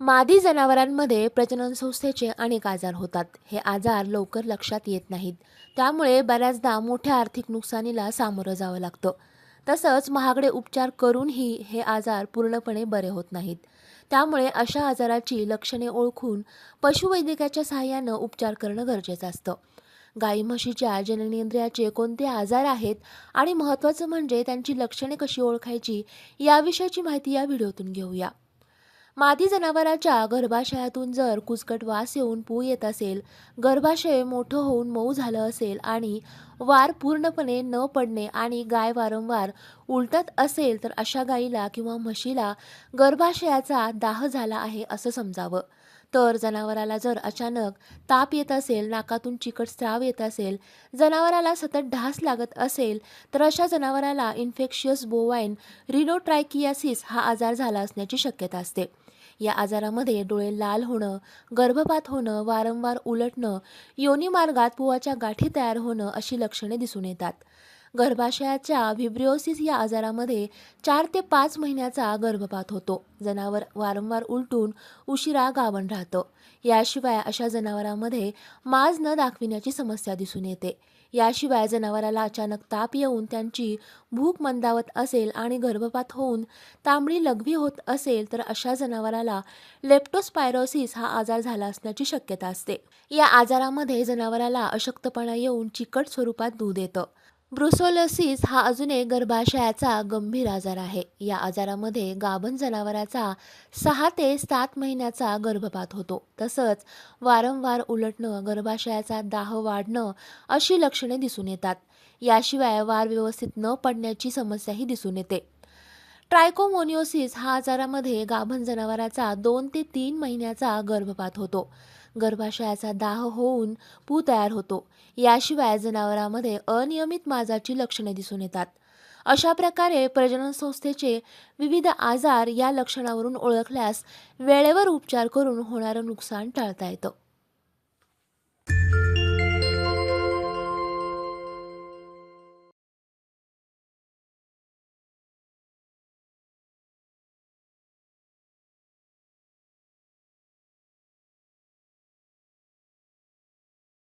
मादी जनावरांमध्ये प्रजनन संस्थेचे अनेक आजार होतात. हे आजार लवकर लक्षात येत नाहीत. त्यामुळे बऱ्याचदा मोठ्या आर्थिक नुकसानीला सामोरं जावं लागतं. तसंच महागडे उपचार करूनही हे आजार पूर्णपणे बरे होत नाहीत. त्यामुळे अशा आजाराची लक्षणे ओळखून पशुवैद्यकाच्या सहाय्यानं उपचार करणं गरजेचं असतं. गाई म्हशीच्या जननेंद्रियाचे कोणते आजार आहेत आणि महत्त्वाचं म्हणजे त्यांची लक्षणे कशी ओळखायची याविषयीची माहिती या व्हिडिओतून घेऊया. मादी जनावराच्या गर्भाशयातून जर कुचकट वास येऊन पू येत असेल गर्भाशय मोठं होऊन मऊ झालं असेल आणि वार पूर्णपणे न पडणे आणि गाय वारंवार उलटत असेल तर अशा गाईला किंवा म्हशीला गर्भाशयाचा दाह झाला आहे असं समजावं. तर जनावराला जर अचानक ताप येत असेल नाकातून चिकट स्त्राव येत असेल जनावराला सतत ढास लागत असेल तर अशा जनावराला इन्फेक्शियस बोवाईन रिनोट्रायकियासिस हा आजार झाला असण्याची शक्यता असते. या आजारामध्ये डोळे लाल होणं गर्भपात होणं वारंवार उलटणं योनी मार्गात पुवाच्या गाठी तयार होणं अशी लक्षणे दिसून येतात. गर्भाशयाच्या व्हिब्रिओसिस या आजारामध्ये चार ते पाच महिन्याचा गर्भपात होतो. जनावर वारंवार उलटून उशिरा गावण राहतं. याशिवाय अशा जनावरांमध्ये माज न दाखविण्याची समस्या दिसून येते. याशिवाय जनावराला अचानक ताप येऊन त्यांची भूक मंदावत असेल आणि गर्भपात होऊन तांबडी लघवी होत असेल तर अशा जनावराला लेप्टोस्पायरोसिस हा आजार झाला असण्याची शक्यता असते. या आजारामध्ये जनावराला अशक्तपणा येऊन चिकट स्वरूपात दूध येतं. ब्रुसोलसिस हा अजून एक गर्भाशयाचा गंभीर आजार आहे. या आजारामध्ये गाभण जनावराचा सहा ते सात महिन्याचा गर्भपात होतो. तसंच वारंवार उलटणं गर्भाशयाचा दाह वाढणं अशी लक्षणे दिसून येतात. याशिवाय वार व्यवस्थित न पडण्याची समस्याही दिसून येते. ट्रायकोमोनिओसिस हा आजारामध्ये गाभण जनावराचा दोन ते तीन महिन्याचा गर्भपात होतो. गर्भाशयाचा दाह होऊन पू तयार होतो. याशिवाय जनावरांमध्ये अनियमित माजाची लक्षणे दिसून येतात. अशा प्रकारे प्रजनन संस्थेचे विविध आजार या लक्षणावरून ओळखल्यास वेळेवर उपचार करून होणारं नुकसान टाळता येतं.